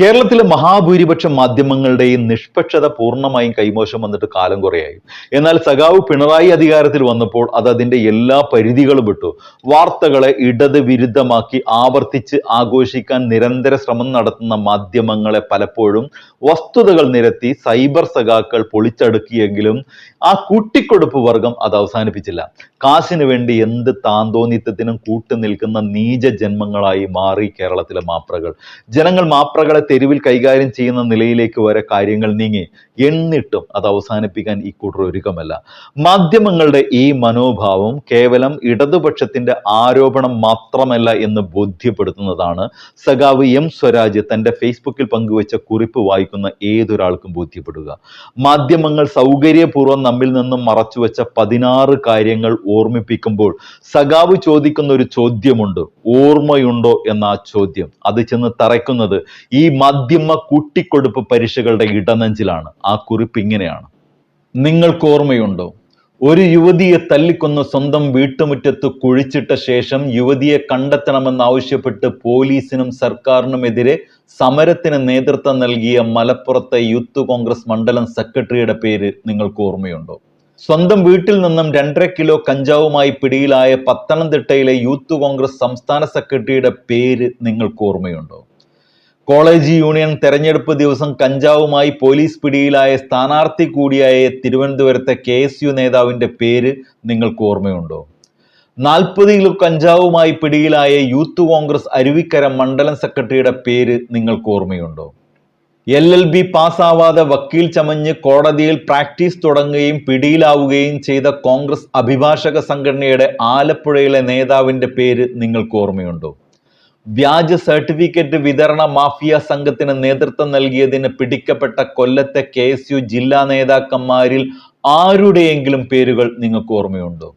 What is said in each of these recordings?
കേരളത്തിലെ മഹാഭൂരിപക്ഷം മാധ്യമങ്ങളുടെയും നിഷ്പക്ഷത പൂർണമായും കൈമോശം വന്നിട്ട് കാലം കുറയായി. എന്നാൽ സഖാവ് പിണറായി അധികാരത്തിൽ വന്നപ്പോൾ അത് അതിന്റെ എല്ലാ പരിധികളും വിട്ടു. വാർത്തകളെ ഇടത് വിരുദ്ധമാക്കി ആവർത്തിച്ച് ആഘോഷിക്കാൻ നിരന്തര ശ്രമം നടത്തുന്ന മാധ്യമങ്ങളെ പലപ്പോഴും വസ്തുതകൾ നിരത്തി സൈബർ സഖാക്കൾ പൊളിച്ചടുക്കിയെങ്കിലും ആ കൂട്ടിക്കൊടുപ്പ് വർഗം അത് അവസാനിപ്പിച്ചില്ല. കാശിനു വേണ്ടി എന്ത് താന്തോന്നിത്തത്തിനും കൂട്ടുനിൽക്കുന്ന നീച ജന്മങ്ങളായി മാറി കേരളത്തിലെ മാപ്രകൾ. ജനങ്ങൾ മാപ്രകളെ തെരുവിൽ കൈകാര്യം ചെയ്യുന്ന നിലയിലേക്ക് വരെ കാര്യങ്ങൾ നീങ്ങി. എന്നിട്ടും അത് അവസാനിപ്പിക്കാൻ ഈ കൂട്ടർ ഒരുക്കമല്ല. മാധ്യമങ്ങളുടെ ഈ മനോഭാവം കേവലം ഇടതുപക്ഷത്തിന്റെ ആരോപണം മാത്രമല്ല എന്ന് ബോധ്യപ്പെടുത്തുന്നതാണ് സഖാവ് എം സ്വരാജ് തന്റെ ഫേസ്ബുക്കിൽ പങ്കുവച്ച കുറിപ്പ് വായിക്കുന്ന ഏതൊരാൾക്കും ബോധ്യപ്പെടുക. മാധ്യമങ്ങൾ സൗകര്യപൂർവം നമ്മിൽ നിന്നും മറച്ചുവെച്ച പതിനാറ് കാര്യങ്ങൾ ഓർമ്മിപ്പിക്കുമ്പോൾ സഖാവ് ചോദിക്കുന്ന ഒരു ചോദ്യമുണ്ട്. ഓർമ്മയുണ്ടോ എന്ന ചോദ്യം. അത് ചെന്ന് തറയ്ക്കുന്നത് ഈ മാധ്യമ കൂട്ടിക്കൊടുപ്പ് പരീക്ഷകളുടെ ഇടനെഞ്ചിലാണ്. ആ കുറിപ്പ് ഇങ്ങനെയാണ്. നിങ്ങൾക്ക് ഓർമ്മയുണ്ടോ? ഒരു യുവതിയെ തല്ലിക്കൊന്ന് സ്വന്തം വീട്ടുമുറ്റത്ത് കുഴിച്ചിട്ട ശേഷം യുവതിയെ കണ്ടെത്തണമെന്നാവശ്യപ്പെട്ട് പോലീസിനും സർക്കാരിനുമെതിരെ സമരത്തിന് നേതൃത്വം നൽകിയ മലപ്പുറത്തെ യൂത്ത് കോൺഗ്രസ് മണ്ഡലം സെക്രട്ടറിയുടെ പേര് നിങ്ങൾക്ക് ഓർമ്മയുണ്ടോ? സ്വന്തം വീട്ടിൽ നിന്നും രണ്ടര കിലോ കഞ്ചാവുമായി പിടിയിലായ പത്തനംതിട്ടയിലെ യൂത്ത് കോൺഗ്രസ് സംസ്ഥാന സെക്രട്ടറിയുടെ പേര് നിങ്ങൾക്ക് ഓർമ്മയുണ്ടോ? കോളേജ് യൂണിയൻ തെരഞ്ഞെടുപ്പ് ദിവസം കഞ്ചാവുമായി പോലീസ് പിടിയിലായ സ്ഥാനാർത്ഥി കൂടിയായ തിരുവനന്തപുരത്തെ കെ എസ് യു നേതാവിന്റെ പേര് നിങ്ങൾക്ക് ഓർമ്മയുണ്ടോ? നാൽപ്പത് കിലോ കഞ്ചാവുമായി പിടിയിലായ യൂത്ത് കോൺഗ്രസ് അരുവിക്കര മണ്ഡലം സെക്രട്ടറിയുടെ പേര് നിങ്ങൾക്ക് ഓർമ്മയുണ്ടോ? എൽ എൽ ബി പാസ്സാവാതെ വക്കീൽ ചമഞ്ഞ് കോടതിയിൽ പ്രാക്ടീസ് തുടങ്ങുകയും പിടിയിലാവുകയും ചെയ്ത കോൺഗ്രസ് അഭിഭാഷക സംഘടനയുടെ ആലപ്പുഴയിലെ നേതാവിന്റെ പേര് നിങ്ങൾക്ക് ഓർമ്മയുണ്ടോ? വ്യാജ സർട്ടിഫിക്കറ്റ് വിതരണ മാഫിയ സംഘത്തിന് നേതൃത്വം നൽകിയതിന് പിടിക്കപ്പെട്ട കൊല്ലത്തെ കെ എസ് യു ജില്ലാ നേതാക്കന്മാരിൽ ആരുടെയെങ്കിലും പേരുകൾ നിങ്ങൾക്ക് ഓർമ്മയുണ്ടോ?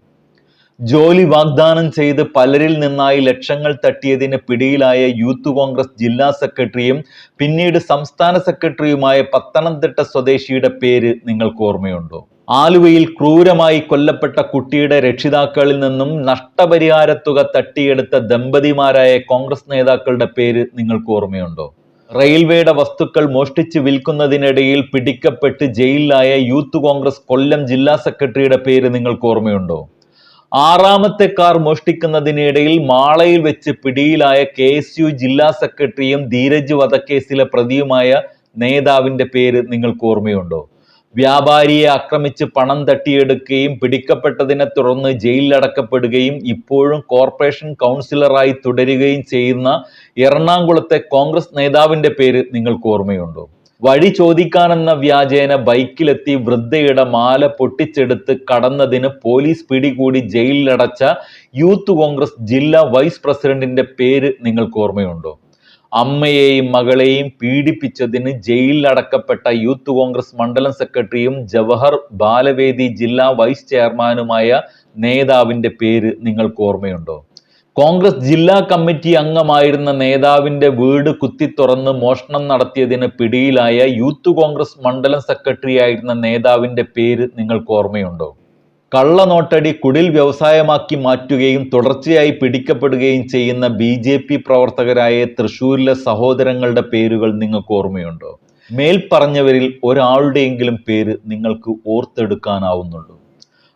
ജോലി വാഗ്ദാനം ചെയ്ത് പലരിൽ നിന്നായി ലക്ഷങ്ങൾ തട്ടിയതിന് പിടിയിലായ യൂത്ത് കോൺഗ്രസ് ജില്ലാ സെക്രട്ടറിയും പിന്നീട് സംസ്ഥാന സെക്രട്ടറിയുമായ പത്തനംതിട്ട സ്വദേശിയുടെ പേര് നിങ്ങൾക്ക് ഓർമ്മയുണ്ടോ? ആലുവയിൽ ക്രൂരമായി കൊല്ലപ്പെട്ട കുട്ടിയുടെ രക്ഷിതാക്കളിൽ നിന്നും നഷ്ടപരിഹാരത്തുക തട്ടിയെടുത്ത ദമ്പതിമാരായ കോൺഗ്രസ് നേതാക്കളുടെ പേര് നിങ്ങൾക്ക് ഓർമ്മയുണ്ടോ? റെയിൽവേയുടെ വസ്തുക്കൾ മോഷ്ടിച്ച് വിൽക്കുന്നതിനിടയിൽ പിടിക്കപ്പെട്ട് ജയിലിലായ യൂത്ത് കോൺഗ്രസ് കൊല്ലം ജില്ലാ സെക്രട്ടറിയുടെ പേര് നിങ്ങൾക്ക് ഓർമ്മയുണ്ടോ? ആറാമത്തെ കാർ മോഷ്ടിക്കുന്നതിനിടയിൽ മാളയിൽ വെച്ച് പിടിയിലായ കെ എസ് യു ജില്ലാ സെക്രട്ടറിയും ധീരജ് വധക്കേസിലെ പ്രതിയുമായ നേതാവിന്റെ പേര് നിങ്ങൾക്ക് ഓർമ്മയുണ്ടോ? വ്യാപാരിയെ ആക്രമിച്ച് പണം തട്ടിയെടുക്കുകയും പിടിക്കപ്പെട്ടതിനെ തുടർന്ന് ജയിലിലടക്കപ്പെടുകയും ഇപ്പോഴും കോർപ്പറേഷൻ കൗൺസിലറായി തുടരുകയും ചെയ്യുന്ന എറണാകുളത്തെ കോൺഗ്രസ് നേതാവിന്റെ പേര് നിങ്ങൾക്ക് ഓർമ്മയുണ്ടോ? വഴി ചോദിക്കാനെന്ന വ്യാജേന ബൈക്കിലെത്തി വൃദ്ധയുടെ മാല പൊട്ടിച്ചെടുത്ത് കടന്നതിന് പോലീസ് പിടികൂടി ജയിലിലടച്ച യൂത്ത് കോൺഗ്രസ് ജില്ലാ വൈസ് പ്രസിഡന്റിന്റെ പേര് നിങ്ങൾക്ക് ഓർമ്മയുണ്ടോ? അമ്മയെയും മകളെയും പീഡിപ്പിച്ചതിന് ജയിലിലടക്കപ്പെട്ട യൂത്ത് കോൺഗ്രസ് മണ്ഡലം സെക്രട്ടറിയും ജവഹർ ബാലവേദി ജില്ലാ വൈസ് ചെയർമാനുമായ നേതാവിന്റെ പേര് നിങ്ങൾക്ക് ഓർമ്മയുണ്ടോ? കോൺഗ്രസ് ജില്ലാ കമ്മിറ്റി അംഗമായിരുന്ന നേതാവിന്റെ വീട് കുത്തി തുറന്ന് മോഷണം നടത്തിയതിന് പിടിയിലായ യൂത്ത് കോൺഗ്രസ് മണ്ഡലം സെക്രട്ടറി ആയിരുന്ന നേതാവിന്റെ പേര് നിങ്ങൾക്ക് ഓർമ്മയുണ്ടോ? കള്ളനോട്ടടി കുടിൽ വ്യവസായമാക്കി മാറ്റുകയും തുടർച്ചയായി പിടിക്കപ്പെടുകയും ചെയ്യുന്ന ബി ജെ പി പ്രവർത്തകരായ തൃശൂരിലെ സഹോദരങ്ങളുടെ പേരുകൾ നിങ്ങൾക്ക് ഓർമ്മയുണ്ടോ? മേൽ പറഞ്ഞവരിൽ ഒരാളുടെയെങ്കിലും പേര് നിങ്ങൾക്ക് ഓർത്തെടുക്കാനാവുന്നുള്ളൂ.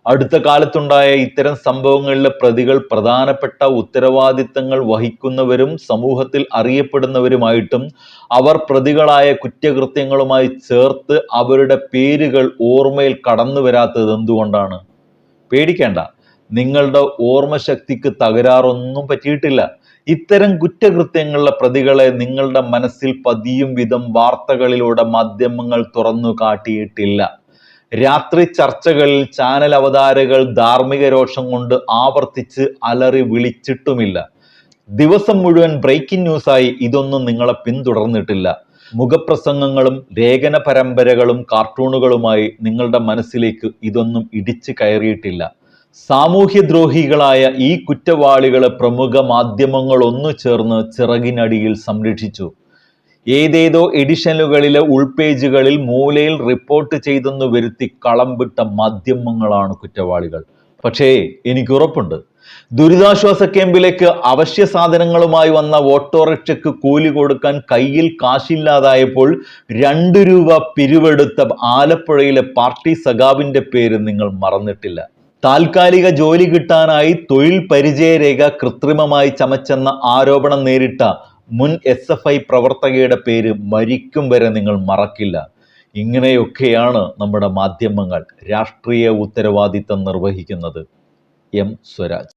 അടുത്ത കാലത്തുണ്ടായ ഇത്തരം സംഭവങ്ങളിലെ പ്രതികൾ പ്രധാനപ്പെട്ട ഉത്തരവാദിത്തങ്ങൾ വഹിക്കുന്നവരും സമൂഹത്തിൽ അറിയപ്പെടുന്നവരുമായിട്ടും അവർ പ്രതികളായ കുറ്റകൃത്യങ്ങളുമായി ചേർത്ത് അവരുടെ പേരുകൾ ഓർമ്മയിൽ കടന്നു വരാത്തത് എന്തുകൊണ്ടാണ് പേടിക്കേണ്ട. നിങ്ങളുടെ ഓർമ്മശക്തിക്ക് തകരാറൊന്നും പറ്റിയിട്ടില്ല. ഇത്തരം കുറ്റകൃത്യങ്ങളുടെ പ്രതികളെ നിങ്ങളുടെ മനസ്സിൽ പതിയും വിധം വാർത്തകളിലൂടെ മാധ്യമങ്ങൾ തുറന്നു കാട്ടിയിട്ടില്ല. രാത്രി ചർച്ചകളിൽ ചാനൽ അവതാരകൾ ധാർമ്മിക രോഷം കൊണ്ട് ആവർത്തിച്ച് അലറി വിളിച്ചിട്ടുമില്ല. ദിവസം മുഴുവൻ ബ്രേക്കിംഗ് ന്യൂസായി ഇതൊന്നും നിങ്ങളെ പിന്തുടർന്നിട്ടില്ല. മുഖപ്രസംഗങ്ങളും ലേഖന പരമ്പരകളും കാർട്ടൂണുകളുമായി നിങ്ങളുടെ മനസ്സിലേക്ക് ഇതൊന്നും ഇടിച്ചു കയറിയിട്ടില്ല. സാമൂഹ്യദ്രോഹികളായ ഈ കുറ്റവാളികളെ പ്രമുഖ മാധ്യമങ്ങൾ ഒന്നു ചേർന്ന് ചിറകിനടിയിൽ സംരക്ഷിച്ചു. ഏതേതോ എഡിഷനുകളിലെ ഉൾപേജുകളിൽ മൂലയിൽ റിപ്പോർട്ട് ചെയ്തെന്ന് വരുത്തി കളം വിട്ട മാധ്യമങ്ങളാണ് കുറ്റവാളികൾ. പക്ഷേ എനിക്ക് ഉറപ്പുണ്ട് ദുരിതാശ്വാസ ക്യാമ്പിലേക്ക് അവശ്യ സാധനങ്ങളുമായി വന്ന ഓട്ടോറിക്ഷയ്ക്ക് കൂലി കൊടുക്കാൻ കയ്യിൽ കാശില്ലാതായപ്പോൾ രണ്ട് രൂപ പിരിവെടുത്ത ആലപ്പുഴയിലെ പാർട്ടി സഖാവിന്റെ പേര് നിങ്ങൾ മറന്നിട്ടില്ല. താൽക്കാലിക ജോലി കിട്ടാനായി തൊഴിൽ പരിചയരേഖ കൃത്രിമമായി ചമച്ചെന്ന ആരോപണം നേരിട്ട മുൻ എസ് എഫ് ഐ പ്രവർത്തകയുടെ പേര് മരിക്കും വരെ നിങ്ങൾ മറക്കില്ല. ഇങ്ങനെയൊക്കെയാണ് നമ്മുടെ മാധ്യമങ്ങൾ രാഷ്ട്രീയ ഉത്തരവാദിത്തം നിർവഹിക്കുന്നത്. എം. സ്വരാജ്.